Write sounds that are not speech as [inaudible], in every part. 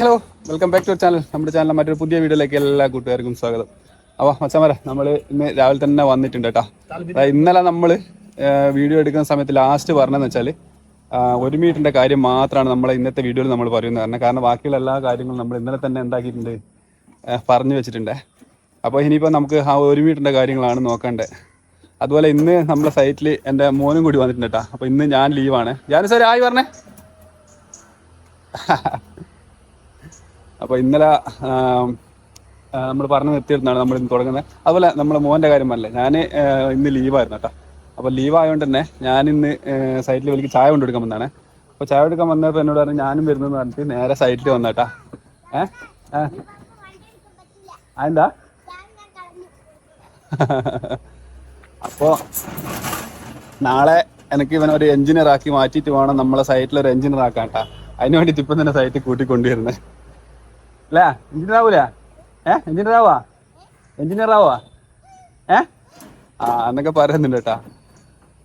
Hello welcome back to channel നമ്മുടെ ചാനലിലെ മറ്റൊരു പുതിയ വീഡിയോയിലേക്ക് എല്ലാ കൂട്ടുകാർക്കും സ്വാഗതം. അപ്പോൾ മച്ചമാരെ നമ്മൾ ഇന്ന് രാവിലെ തന്നെ വന്നിട്ടുണ്ട് കേട്ടോ. ഇന്നലെ നമ്മൾ വീഡിയോ എടുക്കുന്ന സമയത്ത് ലാസ്റ്റ് പറഞ്ഞതെന്ന് വെച്ചാൽ ഒരു മീറ്ററിന്റെ കാര്യം മാത്രമാണ് നമ്മൾ ഇന്നത്തെ വീഡിയോയിൽ നമ്മൾ പറയുന്നത്. കാരണം കാരണം ബാക്കിയുള്ള എല്ലാ കാര്യങ്ങളും നമ്മൾ ഇന്നലെ തന്നെ എന്താക്കിയിട്ടുണ്ട് പറഞ്ഞു വെച്ചിട്ടുണ്ട്. അപ്പോൾ ഇനിയിപ്പോൾ നമുക്ക് ആ ഒരു മീറ്ററിന്റെ കാര്യങ്ങളാണ് നോക്കേണ്ടത് അതുപോലെ ഇന്ന് നമ്മുടെ സൈറ്റിൽ എന്റെ മോനും കൂടി വന്നിട്ടുണ്ട് കേട്ടോ. അപ്പോൾ ഇന്ന് ഞാൻ ലീവാണ് ഞാൻ സാർ ആയി പറഞ്ഞേ. [laughs] അപ്പോൾ ഇന്നലെ നമ്മൾ പറഞ്ഞു നിർത്തിയിരുന്നാണ് നമ്മൾ ഇന്ന് തുടങ്ങുന്നത്. അതുപോലെ നമ്മളെ മോന്റെ കാര്യം പറഞ്ഞില്ല? ഞാൻ ഇന്ന് ലീവായിരുന്നു കേട്ടോ. അപ്പോൾ ലീവായതുകൊണ്ട് തന്നെ ഞാൻ ഇന്ന് സൈറ്റിൽ വിളിക്ക് ചായ കൊണ്ടെടുക്കാൻ വന്നാണ് അപ്പോൾ ചായ എടുക്കാൻ വന്നപ്പോൾ എന്നോട് പറഞ്ഞു ഞാനും വരുന്നെന്ന് പറഞ്ഞിട്ട് നേരെ സൈറ്റിൽ വന്നേട്ടാ ഏ? ഏ അതെന്താ? അപ്പോൾ നാളെ എനിക്ക് ഒരു എഞ്ചിനീയർ ആക്കി മാറ്റിയിട്ട് വേണം നമ്മളെ സൈറ്റിൽ ഒരു എഞ്ചിനീയർ ആക്കാൻ കേട്ടാ. അതിന് വേണ്ടിയിട്ട് ഇപ്പം തന്നെ സൈറ്റിൽ കൂട്ടിക്കൊണ്ടുവരുന്നത് അല്ലേ എഞ്ചിനീയർ ആവൂല ഏ? എഞ്ചിനീയർ ആവാ എഞ്ചിനീയർ ആവാ ആ എന്നൊക്കെ പറയുന്നുണ്ട് കേട്ടാ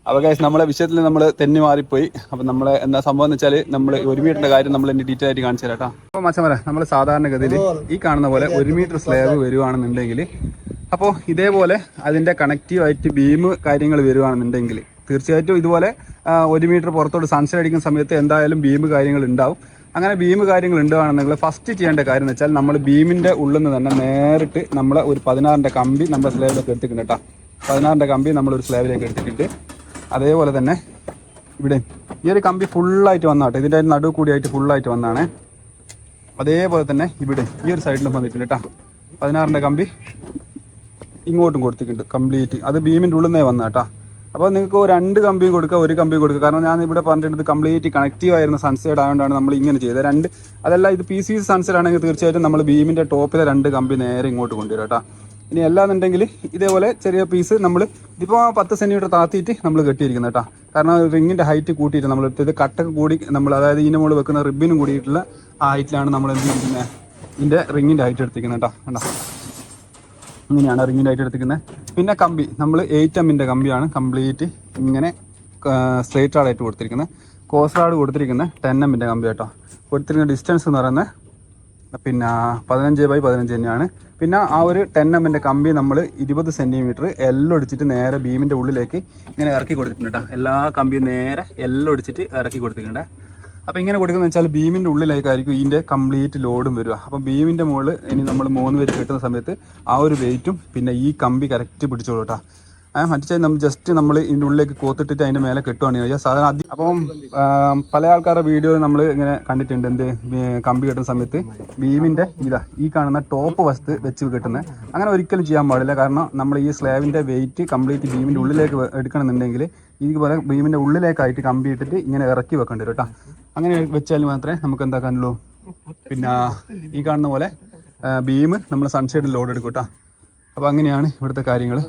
അപ്പൊ ഗൈസ് നമ്മളെ വിഷയത്തിൽ നമ്മൾ തെന്നി മാറിപ്പോയി. അപ്പൊ നമ്മളെ എന്താ സംഭവം എന്ന് വെച്ചാൽ നമ്മൾ ഒരു മീറ്ററിന്റെ കാര്യം നമ്മൾ എന്റെ ഡീറ്റെയിൽ ആയിട്ട് കാണിച്ചു തരാം കേട്ടോ അപ്പൊ മച്ചമര നമ്മൾ സാധാരണഗതിയിൽ ഈ കാണുന്ന പോലെ ഒരു മീറ്റർ സ്ലാബ് വരുവാണെന്നുണ്ടെങ്കിൽ അപ്പോൾ ഇതേപോലെ അതിന്റെ കണക്റ്റീവ് ആയിട്ട് ബീം കാര്യങ്ങൾ വരുവാണെന്നുണ്ടെങ്കിൽ തീർച്ചയായിട്ടും ഇതുപോലെ ഒരു മീറ്റർ പുറത്തോട്ട് സൺസെറ്റ് അടിക്കുന്ന സമയത്ത് എന്തായാലും ബീം കാര്യങ്ങൾ ഉണ്ടാവും. അങ്ങനെ ബീം കാര്യങ്ങൾ ഉണ്ടാവുകയാണെന്നുണ്ടെങ്കിൽ ഫസ്റ്റ് ചെയ്യേണ്ട കാര്യം എന്ന് വെച്ചാൽ നമ്മൾ ബീമിന്റെ ഉള്ളിൽ നിന്ന് തന്നെ നേരിട്ട് നമ്മൾ ഒരു പതിനാറിന്റെ കമ്പി നമ്മുടെ സ്ലാബിലേക്ക് എടുത്തിട്ടുണ്ട് കേട്ടോ പതിനാറിന്റെ കമ്പി നമ്മളൊരു സ്ലാബിലേക്ക് എടുത്തിട്ടുണ്ട്. അതേപോലെ തന്നെ ഇവിടെ ഈ ഒരു കമ്പി ഫുള്ളായിട്ട് വന്നാട്ടെ ഇതിന്റെ നടുവ് കൂടിയായിട്ട് ഫുള്ളായിട്ട് വന്നാണ്. അതേപോലെ തന്നെ ഇവിടെ ഈ ഒരു സൈഡിലും വന്നിട്ടുണ്ട് കേട്ടോ പതിനാറിന്റെ കമ്പി ഇങ്ങോട്ടും കൊടുത്തിട്ടുണ്ട്. കംപ്ലീറ്റ് അത് ബീമിന്റെ ഉള്ളിൽ നിന്നേ വന്ന കേട്ടോ അപ്പോൾ നിങ്ങൾക്ക് രണ്ട് കമ്പിയും കൊടുക്കുക ഒരു കമ്പിയും കൊടുക്കുക. കാരണം ഞാൻ ഇവിടെ പറഞ്ഞിട്ട് കംപ്ലീറ്റ് കണക്റ്റീവ് ആയിരുന്ന സൺസൈഡ് ആയതുകൊണ്ടാണ് നമ്മൾ ഇങ്ങനെ ചെയ്തത്. രണ്ട് അതല്ല ഇത് പി സി സൺസൈഡ് ആണെങ്കിൽ തീർച്ചയായിട്ടും നമ്മൾ ബീമിന്റെ ടോപ്പിലെ രണ്ട് കമ്പി നേരെ ഇങ്ങോട്ട് കൊണ്ടുവരും കേട്ടോ. ഇനി അല്ലാന്നുണ്ടെങ്കിൽ ഇതേപോലെ ചെറിയ പീസ് നമ്മൾ ഇതിപ്പോൾ പത്ത് സെന്റിമീറ്റർ താത്തിയിട്ട് നമ്മൾ കെട്ടിയിരിക്കുന്നത് കേട്ടോ. കാരണം റിങ്ങിന്റെ ഹൈറ്റ് കൂട്ടിയിട്ട് നമ്മൾ ഇത് കട്ടൊക്കെ കൂടി നമ്മൾ അതായത് ഇതിന്റെ മുകളിൽ വെക്കുന്ന റിബിനും കൂടിയിട്ടുള്ള ആ ഹൈറ്റിലാണ് നമ്മൾ എന്ത് ചെയ്യുന്നത്? ഇതിന്റെ റിങ്ങിന്റെ ഹൈറ്റ് എടുത്തിരിക്കുന്നത് കേട്ടോ. കണ്ടോ? ഇങ്ങനെയാണ് റിങ്ങിന്റെ ഹൈറ്റ് എടുത്തിരിക്കുന്നത്. പിന്നെ കമ്പി. നമ്മൾ എയ്റ്റ് എമ്മിന്റെ കമ്പിയാണ് കംപ്ലീറ്റ് ഇങ്ങനെ സ്ട്രേറ്റ് ആയിട്ട് കൊടുത്തിരിക്കുന്നത് കോസ് റാഡ് കൊടുത്തിരിക്കുന്നത് ടെൻ എമ്മിന്റെ കമ്പി കേട്ടോ. കൊടുത്തിരിക്കുന്ന ഡിസ്റ്റൻസ് എന്ന് പറയുന്നത് പിന്നെ പതിനഞ്ച് ബൈ പതിനഞ്ച് തന്നെയാണ്. പിന്നെ ആ ഒരു ടെൻ എമ്മിന്റെ കമ്പി നമ്മൾ ഇരുപത് സെന്റിമീറ്റർ എല്ലൊടിച്ചിട്ട് നേരെ ബീമിന്റെ ഉള്ളിലേക്ക് ഇങ്ങനെ ഇറക്കി കൊടുത്തിട്ടുണ്ട് കേട്ടോ. എല്ലാ കമ്പിയും നേരെ എല്ലൊടിച്ചിട്ട് ഇറക്കി കൊടുത്തിട്ടുണ്ട്. അപ്പോൾ ഇങ്ങനെ കൊടുക്കുന്നത് വെച്ചാൽ ബീമിന്റെ ഉള്ളിലേക്കായിരിക്കും ഇതിന്റെ കംപ്ലീറ്റ് ലോഡും വരിക. അപ്പം ബീമിന്റെ മുകളിൽ ഇനി നമ്മൾ മൂന്ന് പേര് കെട്ടുന്ന സമയത്ത് ആ ഒരു വെയിറ്റും പിന്നെ ഈ കമ്പി കറക്റ്റ് പിടിച്ചോളൂ മറ്റേ നമ്മൾ ജസ്റ്റ് നമ്മൾ ഇതിന്റെ ഉള്ളിലേക്ക് കോത്തിട്ടിട്ട് അതിന്റെ മേലെ കെട്ടുകയാണ് ചോദിച്ചാൽ സാധാരണ അതി അപ്പം പല ആൾക്കാരുടെ വീഡിയോ നമ്മൾ ഇങ്ങനെ കണ്ടിട്ടുണ്ട് എന്ത് കമ്പി കെട്ടുന്ന സമയത്ത് ബീമിന്റെ ഇതാ ഈ കാണുന്ന ടോപ്പ് വസ്തു വെച്ച് കെട്ടുന്നത് അങ്ങനെ ഒരിക്കലും ചെയ്യാൻ പാടില്ല. കാരണം നമ്മൾ ഈ സ്ലാബിന്റെ വെയിറ്റ് കംപ്ലീറ്റ് ബീമിന്റെ ഉള്ളിലേക്ക് എടുക്കണമെന്നുണ്ടെങ്കിൽ ഇതുപോലെ ബീമിന്റെ ഉള്ളിലേക്കായിട്ട് കമ്പി ഇട്ടിട്ട് ഇങ്ങനെ ഇറക്കി വെക്കേണ്ടി വരും കേട്ടോ. അങ്ങനെ വെച്ചാൽ മാത്രമേ നമുക്ക് എന്താക്കാനുള്ളൂ. പിന്നെ ഈ കാണുന്ന പോലെ ബീം നമ്മൾ സൺസൈഡിൽ ലോഡ് എടുക്കും കേട്ടോ. അപ്പോൾ അങ്ങനെയാണ് ഇവിടുത്തെ കാര്യങ്ങൾ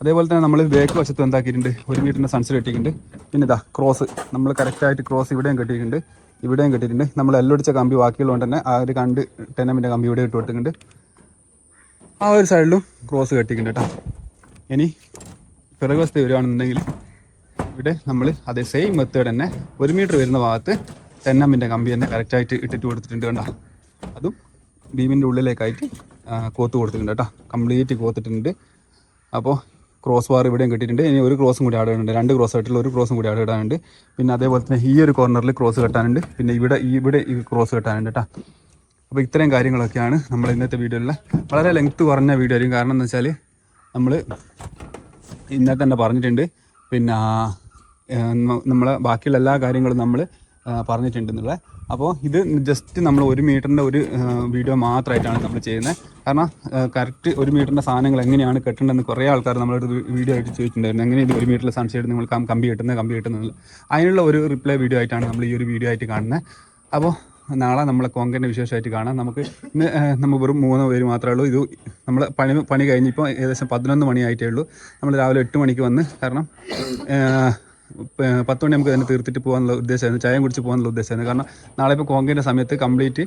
അതേപോലെ തന്നെ നമ്മൾ ബേക്ക് വശത്ത് എന്താക്കിയിട്ടുണ്ട്? ഒരു മീറ്ററിന്റെ സൺസെറ്റ് കെട്ടിയിട്ടുണ്ട് പിന്നെ ഇതാ ക്രോസ് നമ്മൾ കറക്റ്റായിട്ട് ക്രോസ് ഇവിടെയും കെട്ടിയിട്ടുണ്ട്. ഇവിടെയും കെട്ടിയിട്ടുണ്ട്. നമ്മൾ എല്ലാം അടിച്ച കമ്പി ബാക്കിയുള്ളതുകൊണ്ട് തന്നെ ആ ഒരു കണ്ട് ടെനമിന്റെ കമ്പി ഇവിടെ ഇട്ട് കൊടുത്തിട്ടുണ്ട്. ആ ഒരു സൈഡിലും ക്രോസ് കെട്ടിയിട്ടുണ്ട് കേട്ടോ. ഇനി പിറകുവശത്ത് വരികയാണെന്നുണ്ടെങ്കിൽ ഇവിടെ നമ്മൾ അതേ സെയിം മെത്തേഡ് തന്നെ ഒരു മീറ്റർ വരുന്ന ഭാഗത്ത് ടെന്നമ്മിന്റെ കമ്പി തന്നെ കറക്റ്റായിട്ട് ഇട്ടിട്ട് കൊടുത്തിട്ടുണ്ട് കണ്ടോ? അതും ബീമിന്റെ ഉള്ളിലേക്കായിട്ട് കോത്ത് കൊടുത്തിട്ടുണ്ട് കേട്ടോ. കംപ്ലീറ്റ് കോത്തിട്ടുണ്ട്. അപ്പോൾ ക്രോസ് ബാർ ഇവിടെയും കെട്ടിയിട്ടുണ്ട്. ഇനി ഒരു ക്രോസും കൂടി ആഡ് രണ്ട് ക്രോസ് ആയിട്ടുള്ള ഒരു ക്രോസും കൂടി ആഡ് ഇടാനുണ്ട് പിന്നെ അതേപോലെ തന്നെ ഈ ഒരു കോർണറിൽ ക്രോസ് കെട്ടാനുണ്ട്. പിന്നെ ഇവിടെ ഇവിടെ ഈ ക്രോസ് കെട്ടാനുണ്ട് കേട്ടോ അപ്പോൾ ഇത്രയും കാര്യങ്ങളൊക്കെയാണ് നമ്മൾ ഇന്നത്തെ വീഡിയോയിൽ വളരെ ലെങ്ത്ത് കുറഞ്ഞ വീഡിയോ ആയിരിക്കും. കാരണം എന്ന് വെച്ചാൽ നമ്മൾ ഇന്നത്തെ തന്നെ പറഞ്ഞിട്ടുണ്ട്. പിന്നെ നമ്മളെ ബാക്കിയുള്ള എല്ലാ കാര്യങ്ങളും നമ്മൾ പറഞ്ഞിട്ടുണ്ട് എന്നുള്ളത് അപ്പോൾ ഇത് ജസ്റ്റ് നമ്മൾ ഒരു മീറ്ററിന്റെ ഒരു വീഡിയോ മാത്രമായിട്ടാണ് നമ്മൾ ചെയ്യുന്നത്. കാരണം കറക്റ്റ് ഒരു മീറ്ററിന്റെ സാധനങ്ങൾ എങ്ങനെയാണ് കെട്ടേണ്ടതെന്ന് കുറേ ആൾക്കാർ നമ്മളൊരു വീഡിയോ ആയിട്ട് ചോദിച്ചിട്ടുണ്ടായിരുന്നു. എങ്ങനെ ഇത് ഒരു മീറ്ററിൽ സൺസൈഡ് നിങ്ങൾ കമ്പി കെട്ടുന്നത് കമ്പി കെട്ടുന്നത് അതിനുള്ള ഒരു റിപ്ലൈ വീഡിയോ ആയിട്ടാണ് നമ്മൾ ഈ ഒരു വീഡിയോ ആയിട്ട് കാണുന്നത്. അപ്പോൾ നാളെ നമ്മളെ കോങ്കന്റെ വിശേഷമായിട്ട് കാണാം. നമുക്ക് ഇന്ന് നമ്മൾ വെറും മൂന്ന് പേര് മാത്രമേ ഉള്ളൂ. ഇത് നമ്മൾ പണി പണി കഴിഞ്ഞിപ്പോൾ ഏകദേശം പതിനൊന്ന് മണിയായിട്ടേ ഉള്ളൂ. നമ്മൾ രാവിലെ എട്ട് മണിക്ക് വന്ന് കാരണം പത്ത് മണി നമുക്ക് തന്നെ തീർത്തിട്ട് പോകാനുള്ള ഉദ്ദേശമായിരുന്നു. ചായം കുടിച്ച് പോകാനുള്ള ഉദ്ദേശമായിരുന്നു. കാരണം നാളെ ഇപ്പോൾ കോങ്കേന്റെ സമയത്ത് കംപ്ലീറ്റ്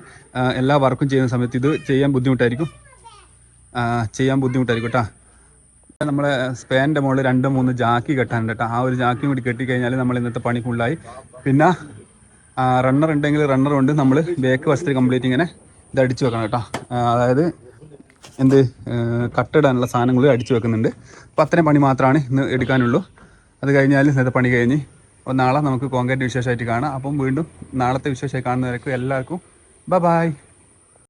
എല്ലാ വർക്കും ചെയ്യുന്ന സമയത്ത് ഇത് ചെയ്യാൻ ബുദ്ധിമുട്ടായിരിക്കും. ചെയ്യാൻ ബുദ്ധിമുട്ടായിരിക്കും കേട്ടോ. നമ്മളെ സ്പാനിന്റെ മുകളിൽ രണ്ട് മൂന്ന് ജാക്കി കെട്ടാനുണ്ട് കേട്ടോ. ആ ഒരു ജാക്കിയും കൂടി കെട്ടിക്കഴിഞ്ഞാൽ നമ്മൾ ഇന്നത്തെ പണി ഫുള്ളായി. പിന്നെ റണ്ണർ ഉണ്ടെങ്കിൽ റണ്ണർ കൊണ്ട് നമ്മൾ ബേക്ക് വശത്തിൽ കംപ്ലീറ്റ് ഇങ്ങനെ ഇത് അടിച്ചു വെക്കണം കേട്ടോ. അതായത് എന്ത് കട്ടിടാനുള്ള സാധനങ്ങൾ അടിച്ചു വെക്കുന്നുണ്ട്. അപ്പോൾ അത്രയും പണി മാത്രമാണ് ഇന്ന് എടുക്കാനുള്ളൂ. അത് കഴിഞ്ഞാൽ ഇന്നത്തെ പണി കഴിഞ്ഞ് അപ്പോൾ നാളെ നമുക്ക് കോൺക്രീറ്റ് വിശേഷമായിട്ട് കാണാം. അപ്പം വീണ്ടും നാളത്തെ വിശേഷമായി കാണുന്നവരേക്കും എല്ലാവർക്കും ബ ബായ്